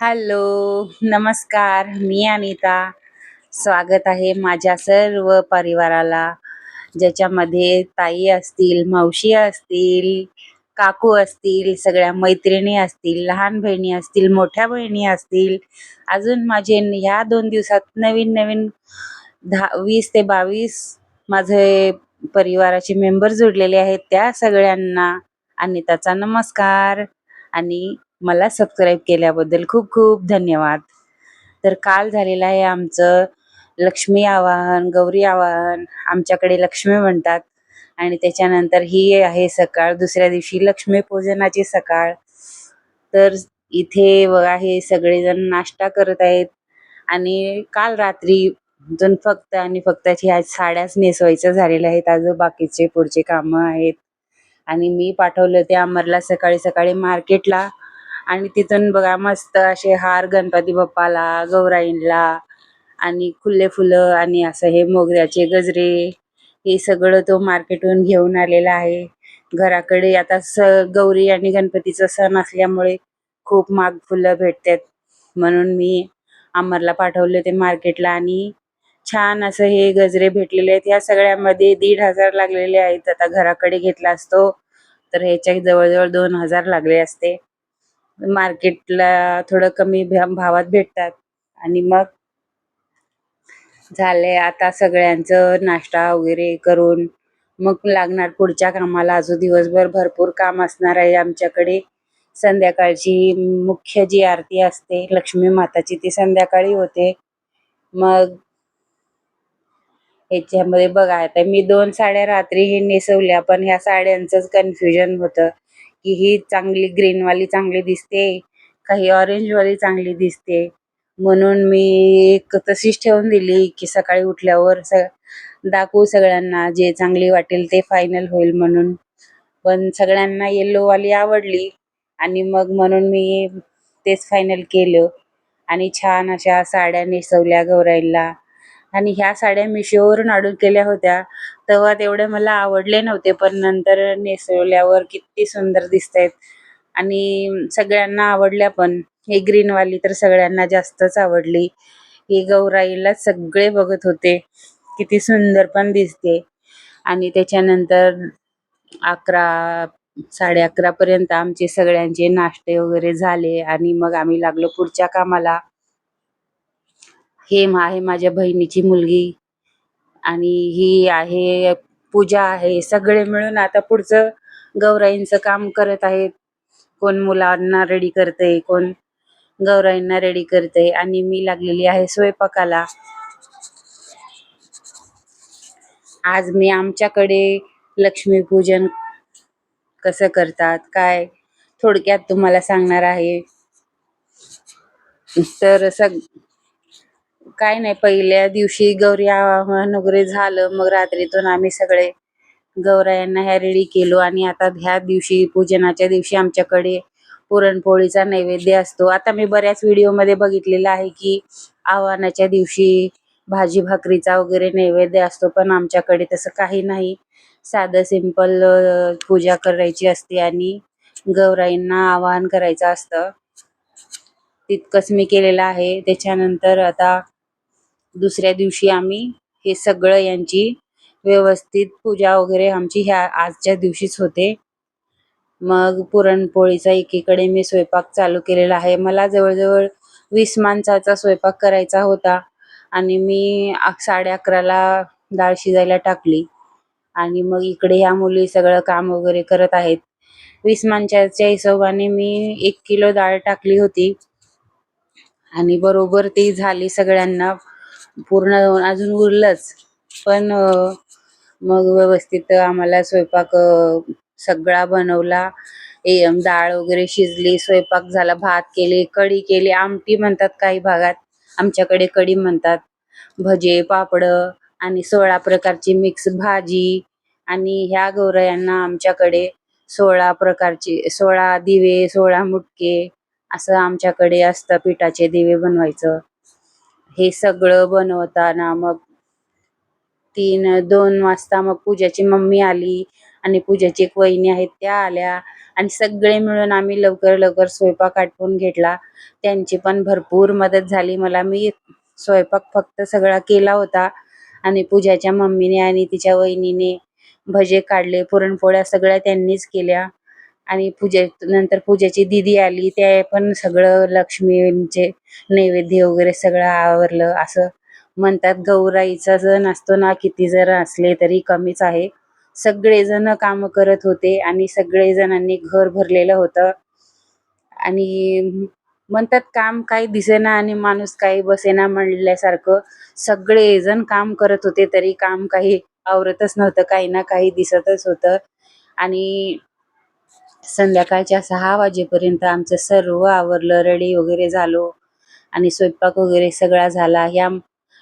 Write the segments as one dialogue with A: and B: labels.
A: Hello नमस्कार. मी अनिता. स्वागत आहे माझ्या सर्व परिवाराला ज्याच्यामध्ये ताई असतील मावशी असतील काकू असतील सगळ्या मैत्रिणी असतील लहान बहिणी असतील मोठ्या बहिणी असतील. अजून माझे ह्या दोन दिवसात नवीन नवीन दहा वीस ते बावीस माझे परिवाराचे मेंबर जोडलेले आहेत त्या सगळ्यांना अनिताचा नमस्कार. आणि मला सबस्क्राईब केल्याबद्दल खूप खूप धन्यवाद. तर काल झालेलं आहे आमचं लक्ष्मी आवाहन गौरी आवाहन आमच्याकडे लक्ष्मी म्हणतात. आणि त्याच्यानंतर ही आहे सकाळ दुसऱ्या दिवशी लक्ष्मी पूजनाची सकाळ. तर इथे आहे हे सगळेजण नाश्ता करत आहेत. आणि काल रात्री जण फक्त आणि फक्त ह्या साड्याच नेसवायच्या झालेल्या आहेत. अजून बाकीचे पुढचे कामं आहेत. आणि मी पाठवलं ते अमरला सकाळी सकाळी मार्केटला. आणि तिथून बघा मस्त असे हार गणपती बाप्पाला गौराईंला आणि खुले फुलं आणि असं हे मोगऱ्याचे गजरे हे सगळं तो मार्केटहून घेऊन आलेला आहे. घराकडे आता स गौरी आणि गणपतीचा सण असल्यामुळे खूप महाग फुलं भेटतात. म्हणून मी अमरला पाठवले ते मार्केटला आणि छान असं हे गजरे भेटलेले आहेत. या सगळ्यामध्ये दीड हजार लागलेले आहेत. आता घराकडे घेतला असतो तर ह्याच्या जवळजवळ दोन हजार लागले असते. मार्केटला थोडं कमी भावात भेटतात. आणि मग झाले आता सगळ्यांचं नाश्ता वगैरे करून. मग लागणार पुढच्या कामाला. अजून दिवसभर भरपूर काम असणार आहे आमच्याकडे. संध्याकाळची मुख्य जी आरती असते लक्ष्मी माताची ती संध्याकाळी होते. मग ह्याच्यामध्ये बघा आता मी दोन साड्या रात्री हे नेसवल्या पण ह्या साड्यांचंच कन्फ्युजन होतं. की ही चांगली ग्रीन वाली चांगली दिसते काही ऑरेंज वाली चांगली दिसते. म्हणून मी एक तशीच ठेवून दिली की सकाळी उठल्यावर स दाखवू सगळ्यांना जे चांगली वाटेल ते फायनल होईल म्हणून. पण सगळ्यांना येल्लोवाली आवडली आणि मग म्हणून मी तेच फायनल केलं. आणि छान अशा साड्या नेसवल्या गौराईला. आणि ह्या साड्या मिशोवरून ऑर्डर केल्या होत्या. तेव्हा तेवढे मला आवडले नव्हते पण नंतर नेसवल्यावर किती सुंदर दिसतायत. आणि सगळ्यांना आवडल्या पण. ही ग्रीनवाली तर सगळ्यांना जास्तच आवडली. ही गौराईला सगळे बघत होते. किती सुंदर पण दिसते. आणि त्याच्यानंतर अकरा साडे अकरापर्यंत आमचे सगळ्यांचे नाश्ते वगैरे झाले. आणि मग आम्ही लागलो पुढच्या कामाला. हे आहे माझ्या बहिणीची मुलगी. आणि ही आहे पूजा आहे. सगळे मिळून आता पुढचं गौराईंचं काम करत आहेत. कोण मुलांना रेडी करते कोण गौराईंना रेडी करते आणि मी लागलेली आहे स्वयंपाकाला. आज मी आमच्याकडे लक्ष्मीपूजन कसं करतात काय थोडक्यात तुम्हाला सांगणार आहे. तर सग काय नाही पहिल्या दिवशी गौरी आवाहन वगैरे झालं मग रात्रीतून आम्ही सगळे गौरायांना ह्या रेडी केलो आणि आता ह्या दिवशी पूजनाच्या दिवशी आमच्याकडे पुरणपोळीचा नैवेद्य असतो. आता मी बऱ्याच व्हिडिओमध्ये बघितलेलं आहे की आव्हानाच्या दिवशी भाजी भाकरीचा वगैरे नैवेद्य असतो पण आमच्याकडे तसं काही नाही. साधं सिंपल पूजा करायची असते आणि गौराईंना आवाहन करायचं असतं. तितकंच मी केलेलं आहे. त्याच्यानंतर आता दुसऱ्या दिवशी आम्ही हे सगळं यांची व्यवस्थित पूजा वगैरे आमची ह्या आजच्या दिवशीच होते. मग पुरणपोळीचा एकीकडे मी स्वयंपाक चालू केलेला आहे. मला जवळजवळ वीस माणसाचा स्वयंपाक करायचा होता आणि मी साडे अकराला डाळ शिजायला टाकली. आणि मग इकडे ह्या मुली सगळं काम वगैरे करत आहेत. वीस माणसाच्या हिशोबाने मी एक किलो डाळ टाकली होती. आणि बरोबर ती झाली सगळ्यांना पूर्ण अजून उरलंच. पण मग व्यवस्थित आम्हाला स्वयंपाक सगळा बनवला. डाळ वगैरे शिजली स्वयंपाक झाला भात केले कढी केली आमटी म्हणतात काही भागात. आमच्याकडे कढी म्हणतात. भजे पापड आणि सोळा प्रकारची मिक्स भाजी आणि ह्या गौरयांना आमच्याकडे सोळा प्रकारचे सोळा दिवे सोळा मुटके असं आमच्याकडे असतं पिठाचे दिवे बनवायचं. हे सगळं बनवताना मग तीन दोन वाजता मग पूजाची मम्मी आली आणि पूजाची एक वहिनी आहेत त्या आल्या. आणि सगळे मिळून आम्ही लवकर लवकर स्वयंपाक आटपून घेतला. त्यांची पण भरपूर मदत झाली. मला मी स्वयंपाक फक्त सगळा केला होता. आणि पूजाच्या मम्मीने आणि तिच्या वहिनीने भजे काढले पुरणपोळ्या सगळ्या त्यांनीच केल्या. आणि पूजे नंतर पूजेची दिदी आली त्या पण सगळं लक्ष्मीचे नैवेद्य वगैरे सगळं आवरलं. असं म्हणतात गौराईचा जण असतो ना किती जर असले तरी कमीच आहे. सगळेजण काम करत होते आणि सगळे जणांनी घर भरलेलं होतं. आणि म्हणतात काम काही दिसेना आणि माणूस काही बसेना म्हणल्यासारखं सगळेजण काम करत होते तरी काम काही आवरतच नव्हतं काही ना काही दिसतच होतं. आणि संध्याकाळच्या सहा वाजेपर्यंत आमचं सर्व आवरलं रेडी वगैरे झालो. आणि स्वयंपाक वगैरे सगळा झाला. ह्या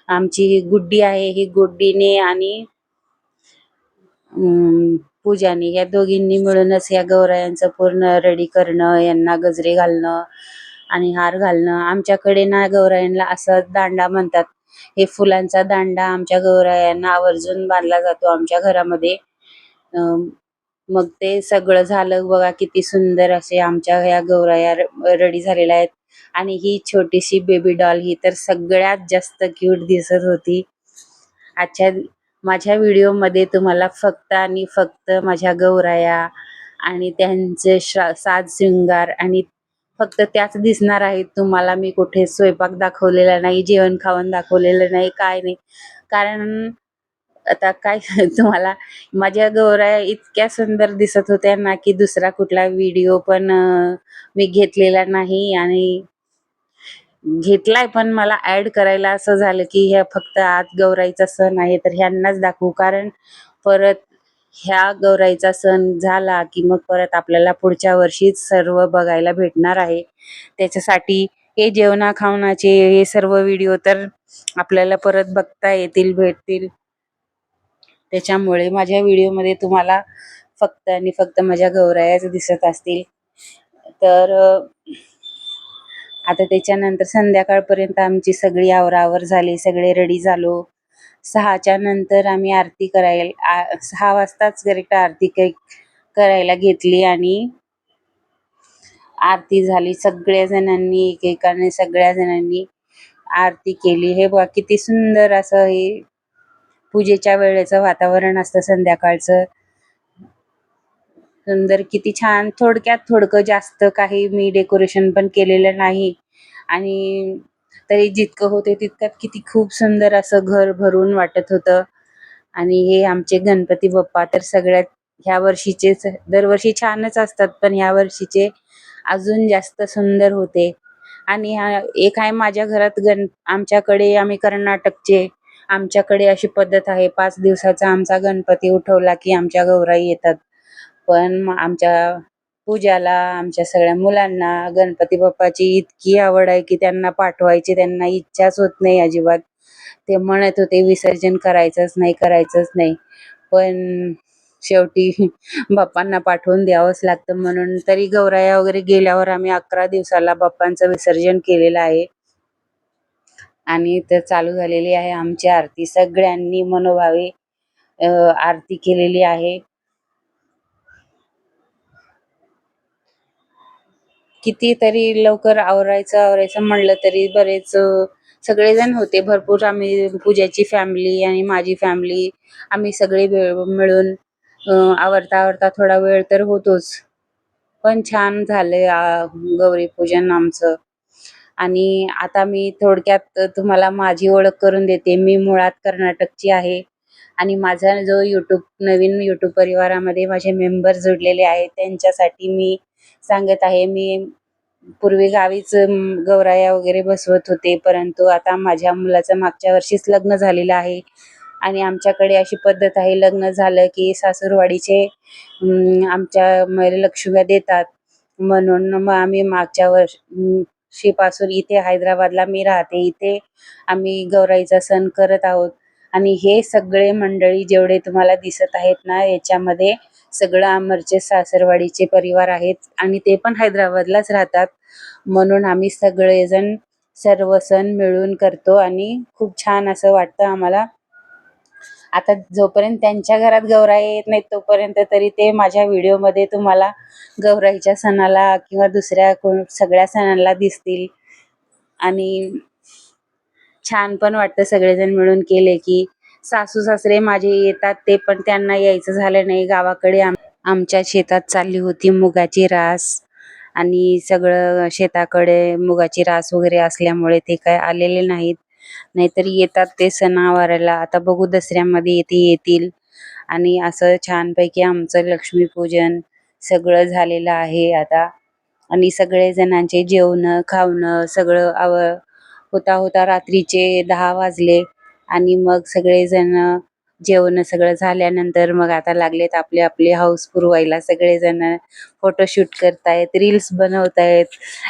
A: आमची गुड्डी आहे ही गुड्डीने आणि पूजाने या दोघींनी मिळूनच या गौरायांचं पूर्ण रेडी करणं यांना गजरे घालणं आणि हार घालणं. आमच्याकडे ना गौरायांना असं दांडा म्हणतात. हे फुलांचा दांडा आमच्या गौरायांना आवर्जून बांधला जातो आमच्या घरामध्ये. मग ते सगळं झालं बघा किती सुंदर असे आमच्या ह्या गौराया रेडी झालेल्या आहेत. आणि ही छोटीशी बेबी डॉल ही तर सगळ्यात जास्त क्यूट दिसत होती. आजच्या माझ्या व्हिडिओमध्ये तुम्हाला फक्त आणि फक्त माझ्या गौराया आणि त्यांचे साज शृंगार आणि फक्त त्याच दिसणार आहेत. तुम्हाला मी कुठे स्वयंपाक दाखवलेला नाही जेवण खावण दाखवलेलं नाही काय नाही. कारण आता काय तुम्हाला माझ्या गौऱ्या इतक्या सुंदर दिसत होत्या ना की दुसरा कुठला व्हिडिओ पण मी घेतलेला नाही आणि घेतलाय पण मला ऍड करायला असं झालं की ह्या फक्त आज गौराईचा सण आहे तर ह्यांनाच दाखवू. कारण परत ह्या गौराईचा सण झाला की मग परत आपल्याला पुढच्या वर्षीच सर्व बघायला भेटणार आहे. त्याच्यासाठी हे जेवणा खावणाचे हे सर्व व्हिडिओ तर आपल्याला परत बघता येतील भेटतील. त्याच्यामुळे माझ्या व्हिडिओमध्ये तुम्हाला फक्त आणि फक्त माझ्या गौरायाच दिसत असतील. तर आता त्याच्यानंतर संध्याकाळपर्यंत आमची सगळी आवरावर झाली सगळे रेडी झालो. सहाच्या नंतर आम्ही आरती करायला सहा वाजताच करेक्ट आरती कै- करायला घेतली आणि आरती झाली. सगळ्या जणांनी एकेकाने सगळ्या जणांनी आरती केली. हे बघा किती सुंदर असं हे पूजेच्या वेळेचं वातावरण असतं संध्याकाळचं. सुंदर किती छान. थोडक्यात थोडकं जास्त काही मी डेकोरेशन पण केलेलं नाही. आणि तरी जितकं होते तितक्यात किती खूप सुंदर असं घर भरून वाटत होतं. आणि हे आमचे गणपती बाप्पा तर सगळ्यात ह्या वर्षीचेच दरवर्षी छानच असतात पण ह्या वर्षीचे अजून जास्त सुंदर होते. आणि हा एक आहे माझ्या घरात गण आमच्याकडे आम्ही कर्नाटकचे आमच्याकडे अशी पद्धत आहे पाच दिवसाचा आमचा गणपती उठवला की आमच्या गौराई येतात. पण आमच्या पूजाला आमच्या सगळ्या मुलांना गणपती बाप्पाची इतकी आवड आहे की त्यांना पाठवायची त्यांना इच्छाच होत नाही अजिबात. ते म्हणत होते विसर्जन करायचंच नाही करायचंच नाही. पण शेवटी बाप्पांना पाठवून द्यावंच लागतं म्हणून तरी गौराया वगैरे गेल्यावर आम्ही अकरा दिवसाला बाप्पांचं विसर्जन केलेलं आहे. आणि इथं चालू झालेली आहे आमची आरती. सगळ्यांनी मनोभावे अ, आरती केलेली आहे. कितीतरी लवकर आवरायचं आवरायचं म्हणलं तरी बरेच सगळेजण होते. भरपूर आम्ही पूजाची फॅमिली आणि माझी फॅमिली आम्ही सगळे मिळून आवरता आवरता थोडा वेळ तर होतोच. पण छान झाले गौरी पूजन आमचं. आणि आता मी थोडक्यात तुम्हाला माझी ओळख करून देते. मी मुळात कर्नाटकची आहे आणि माझा जो यूट्यूब नवीन यूट्यूब परिवारामध्ये माझे मेंबर जोडलेले आहेत त्यांच्यासाठी मी सांगत आहे. मी पूर्वी गावीच गौराया वगैरे बसवत होते परंतु आता माझ्या मुलाचं मागच्या वर्षीच लग्न झालेलं आहे. आणि आमच्याकडे अशी पद्धत आहे लग्न झालं की सासूरवाडीचे आमच्या लक्ष्म्या देतात. म्हणून मग आम्ही मागच्या वर्ष वर्षीपासून इथे हैदराबादला मी राहते. इथे आम्ही गौराईचा सण करत आहोत. आणि हे सगळे मंडळी जेवढे तुम्हाला दिसत आहेत ना याच्यामध्ये सगळं अमरचे सासरवाडीचे परिवार आहेत आणि ते पण हैदराबादलाच राहतात. म्हणून आम्ही सगळेजण सर्व सण मिळून करतो आणि खूप छान असं वाटतं आम्हाला. आता जोपर्यंत त्यांच्या घरात गौराई येत नाही तोपर्यंत तरी ते माझ्या व्हिडिओमध्ये तुम्हाला गौराईच्या सणाला किंवा दुसऱ्या कोण सगळ्या सणांना दिसतील. आणि छान पण वाटतं सगळेजण मिळून केले की सासू सासरे माझे येतात ते पण त्यांना यायचं झालं नाही. गावाकडे आम आमच्या शेतात चालली होती मुगाची रास आणि सगळं शेताकडे मुगाची रास वगैरे असल्यामुळे ते काय आलेले नाहीत. नाहीतर येतात ते सणावाराला. आता बघू दसऱ्यामध्ये येते येतील. आणि असं छानपैकी आमचं लक्ष्मीपूजन सगळं झालेलं आहे आता. आणि सगळे जणांचे जेवणं खावणं सगळं आव होता होता रात्रीचे दहा वाजले. आणि मग सगळेजण जेवण सगळं झाल्यानंतर मग आता लागलेत आपले आपले हौस पुरवायला. सगळेजण फोटोशूट करतायत रील्स बनवतायत.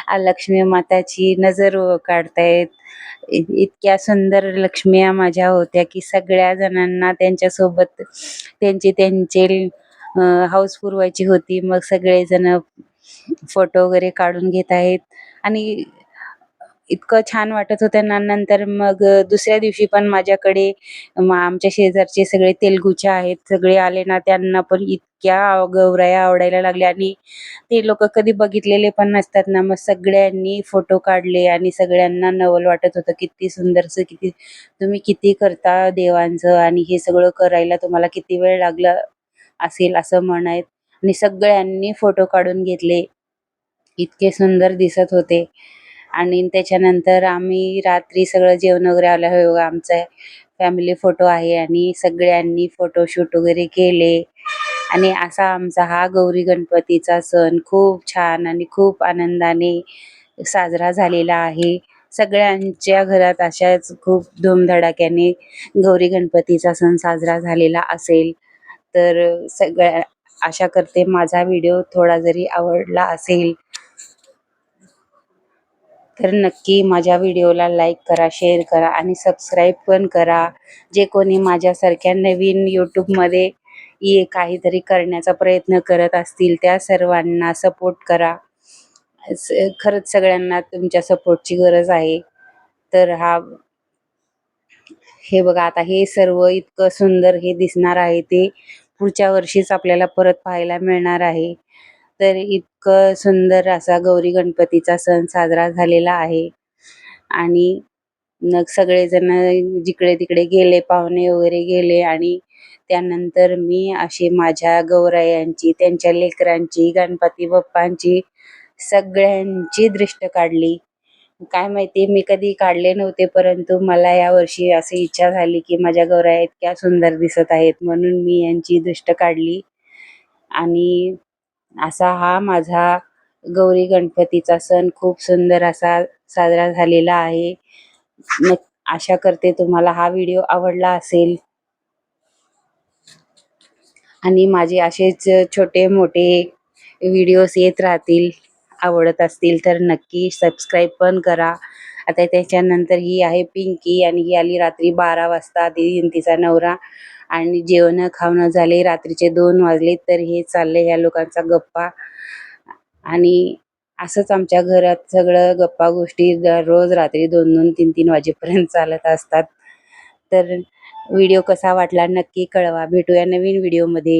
A: आ लक्ष्मी माताची नजर काढतायत. इतक्या सुंदर लक्ष्म्या माझ्या होत्या की सगळ्या जणांना त्यांच्यासोबत त्यांचे त्यांचे हौस पुरवायची होती. मग सगळेजण फोटो वगैरे काढून घेत आहेत. आणि इतकं छान वाटत होतं. ना नंतर मग दुसऱ्या दिवशी पण माझ्याकडे आमच्या शेजारचे सगळे तेलगूचे आहेत. सगळे आले ना त्यांना पण इतक्या गौराया आवडायला लागल्या. आणि ते लोक कधी बघितलेले पण नसतात ना. मग सगळ्यांनी फोटो काढले आणि सगळ्यांना नवल वाटत होतं. किती सुंदरसं किती तुम्ही किती करता देवांचं आणि हे सगळं करायला तुम्हाला किती वेळ लागला असेल असं म्हणायत. आणि सगळ्यांनी फोटो काढून घेतले. इतके सुंदर दिसत होते. आणि त्याच्यानंतर आम्ही रात्री सगळं जेवण वगैरे आलं. हे आमचा फॅमिली फोटो आहे आणि सगळ्यांनी फोटोशूट वगैरे केले. आणि असा आमचा हा गौरी गणपतीचा सण खूप छान आणि खूप आनंदाने साजरा झालेला आहे. सगळ्यांच्या घरात अशाच खूप धूमधडाक्याने गौरी गणपतीचा सण साजरा झालेला असेल. तर सगळ्या आशा करते माझा व्हिडिओ थोडा जरी आवडला असेल तर नक्की माझ्या व्हिडिओला लाईक करा शेअर करा आणि सबस्क्राईब पण करा. जे कोणी माझ्यासारख्या नवीन यूट्यूबमध्ये ये काहीतरी करण्याचा प्रयत्न करत असतील त्या सर्वांना सपोर्ट करा. खरंच सगळ्यांना तुमच्या सपोर्टची गरज आहे. तर हा हे बघा आता हे सर्व इतकं सुंदर हे दिसणार आहे ते पुढच्या वर्षीच आपल्याला परत पाहायला मिळणार आहे. तर इतकं सुंदर असा गौरी गणपतीचा सण साजरा झालेला आहे. आणि मग सगळेजण जिकडे तिकडे गेले पाहुणे वगैरे गेले आणि त्यानंतर मी अशी माझ्या गौरायांची त्यांच्या लेकरांची गणपती बाप्पांची सगळ्यांची दृष्ट काढली. काय माहिती मी कधी काढले नव्हते परंतु मला यावर्षी अशी इच्छा झाली की माझ्या गौराया इतक्या सुंदर दिसत आहेत म्हणून मी यांची दृष्ट काढली. आणि असा हा माझा गौरी गणपतीचा सण खूप सुंदर असा साजरा झालेला आहे. नक आशा करते तुम्हाला हा व्हिडिओ आवडला असेल. आणि माझे असेच छोटे मोठे व्हिडिओज येत राहतील आवडत असतील तर नक्की सबस्क्राईब पण करा. आता त्याच्यानंतर ही आहे पिंकी आणि ही आली रात्री बारा वाजता ती तिचा नवरा. आणि जेवण खावणं झाले रात्रीचे दोन वाजले तर हे चालले ह्या लोकांचा गप्पा. आणि असंच आमच्या घरात सगळं गप्पा गोष्टी रोज रात्री दोन दोन तीन तीन वाजेपर्यंत चालत असतात. तर व्हिडिओ कसा वाटला नक्की कळवा. भेटूया नवीन व्हिडिओमध्ये.